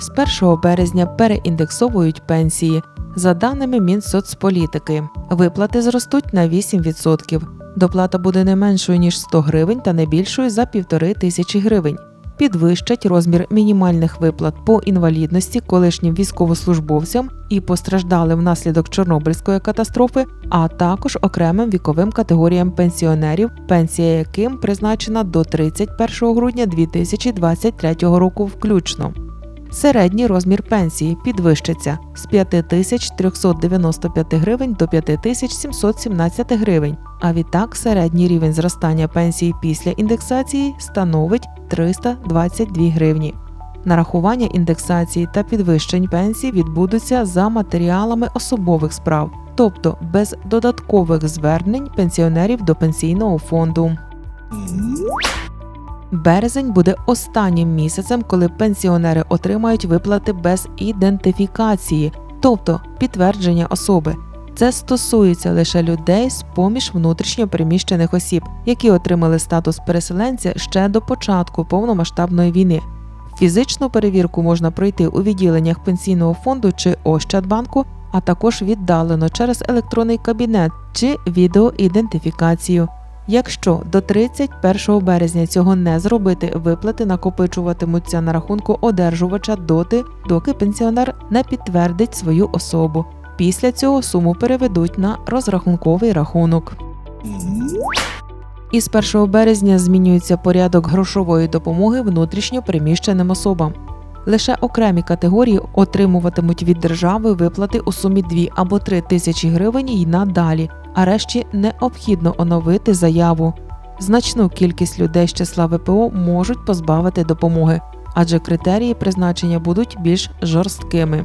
З 1 березня переіндексовують пенсії. За даними Мінсоцполітики, виплати зростуть на 8%. Доплата буде не меншою ніж 100 гривень та не більшою за півтори тисячі гривень. Підвищать розмір мінімальних виплат по інвалідності колишнім військовослужбовцям і постраждалим внаслідок Чорнобильської катастрофи, а також окремим віковим категоріям пенсіонерів, пенсія яким призначена до 31 грудня 2023 року включно. Середній розмір пенсії підвищиться з 5395 гривень до 5717 гривень, а відтак середній рівень зростання пенсії після індексації становить 322 гривні. Нарахування індексації та підвищень пенсій відбудуться за матеріалами особових справ, тобто без додаткових звернень пенсіонерів до пенсійного фонду. Березень буде останнім місяцем, коли пенсіонери отримають виплати без ідентифікації, тобто підтвердження особи. Це стосується лише людей з поміж внутрішньо переміщених осіб, які отримали статус переселенця ще до початку повномасштабної війни. Фізичну перевірку можна пройти у відділеннях пенсійного фонду чи Ощадбанку, а також віддалено через електронний кабінет чи відеоідентифікацію. Якщо до 31 березня цього не зробити, виплати накопичуватимуться на рахунку одержувача доти, доки пенсіонер не підтвердить свою особу. Після цього суму переведуть на розрахунковий рахунок. Із 1 березня змінюється порядок грошової допомоги внутрішньо переміщеним особам. Лише окремі категорії отримуватимуть від держави виплати у сумі 2 або 3 тисячі гривень і надалі, а решті необхідно оновити заяву. Значну кількість людей з числа ВПО можуть позбавити допомоги, адже критерії призначення будуть більш жорсткими.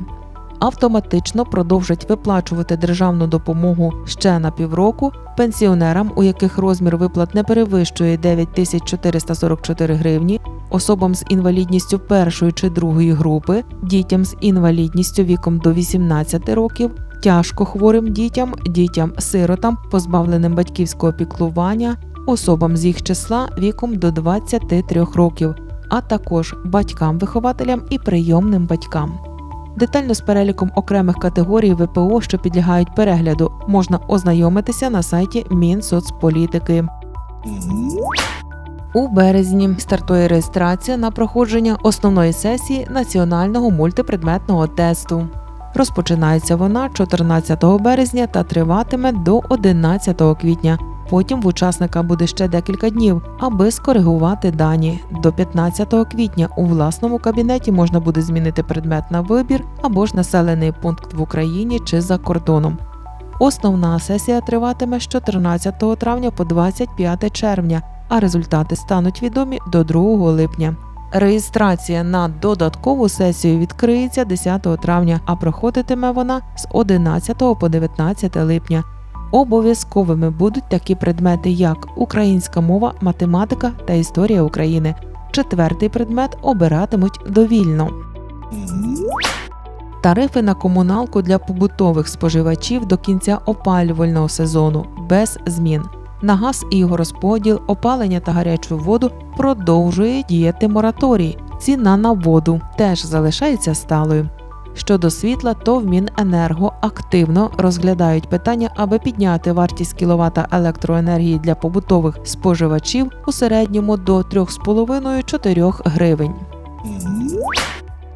Автоматично продовжать виплачувати державну допомогу ще на півроку пенсіонерам, у яких розмір виплат не перевищує 9444 гривні, особам з інвалідністю першої чи другої групи, дітям з інвалідністю віком до 18 років, тяжко хворим дітям, дітям-сиротам, позбавленим батьківського піклування, особам з їх числа віком до 23 років, а також батькам-вихователям і прийомним батькам. Детально з переліком окремих категорій ВПО, що підлягають перегляду, можна ознайомитися на сайті Мінсоцполітики. У березні стартує реєстрація на проходження основної сесії національного мультипредметного тесту. Розпочинається вона 14 березня та триватиме до 11 квітня. Потім в учасника буде ще декілька днів, аби скоригувати дані. До 15 квітня у власному кабінеті можна буде змінити предмет на вибір або ж населений пункт в Україні чи за кордоном. Основна сесія триватиме з 14 травня по 25 червня, а результати стануть відомі до 2 липня. Реєстрація на додаткову сесію відкриється 10 травня, а проходитиме вона з 11 по 19 липня. Обов'язковими будуть такі предмети, як українська мова, математика та історія України. Четвертий предмет обиратимуть довільно. Тарифи на комуналку для побутових споживачів до кінця опалювального сезону без змін. На газ і його розподіл, опалення та гарячу воду продовжує діяти мораторій. Ціна на воду теж залишається сталою. Щодо світла, то в Міненерго активно розглядають питання, аби підняти вартість кіловата електроенергії для побутових споживачів у середньому до 3,5-4 гривень.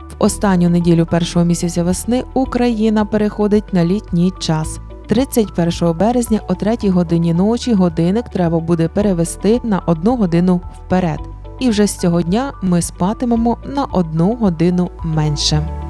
В останню неділю першого місяця весни Україна переходить на літній час. 31 березня о 3 годині ночі годинник треба буде перевести на одну годину вперед. І вже з цього дня ми спатимемо на одну годину менше.